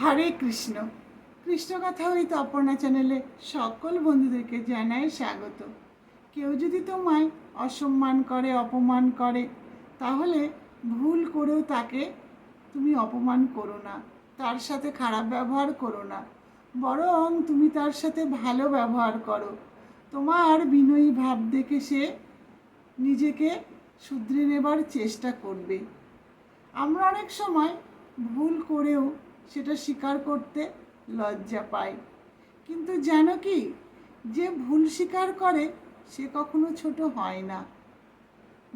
হরে কৃষ্ণ। কৃষ্ণ কথা হইতে অপর্ণা চ্যানেলে সকল বন্ধুদেরকে জানাই স্বাগত। কেউ যদি তোমায় অসম্মান করে, অপমান করে, তাহলে ভুল করেও তাকে তুমি অপমান করো না, তার সাথে খারাপ ব্যবহার করো না। বরং তুমি তার সাথে ভালো ব্যবহার করো। তোমার বিনয়ী ভাব দেখে সে নিজেকে শুধরে নেবার চেষ্টা করবে। আমরা অনেক সময় ভুল করেও সেটা স্বীকার করতে লজ্জা পায়। কিন্তু জানো কি, যে ভুল স্বীকার করে, সে কখনো ছোট হয় না।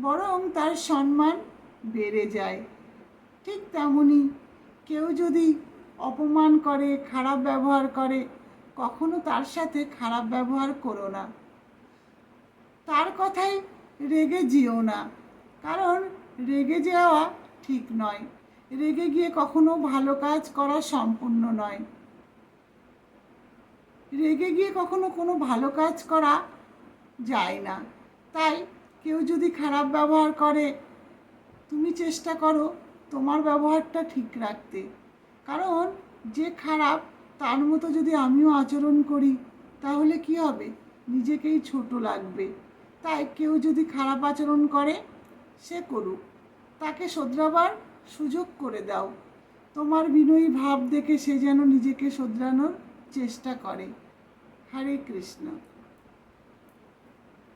বরং তার সম্মান বেড়ে যায়। ঠিক তেমনই কেউ যদি অপমান করে, খারাপ ব্যবহার করে, কখনো তার সাথে খারাপ ব্যবহার করো না। তার কথাই রেগে যেও না, কারণ রেগে যাওয়া ঠিক নয়। রেগে গিয়ে কখনো ভালো কাজ করা সম্পূর্ণ নয়। রেগে গিয়ে কখনো কোনো ভালো কাজ করা যায় না। তাই কেউ যদি খারাপ ব্যবহার করে, তুমি চেষ্টা করো তোমার ব্যবহারটা ঠিক রাখতে। কারণ যে খারাপ, তার মতো যদি আমিও আচরণ করি, তাহলে কি হবে? নিজেকেই ছোট লাগবে। তাই কেউ যদি খারাপ আচরণ করে, সে করুক। তাকে শোধরাবার সুযোগ করে দাও। তোমার বিনয়ী ভাব দেখে সে যেন নিজেকে শোধরানোর চেষ্টা করে। হরে কৃষ্ণ।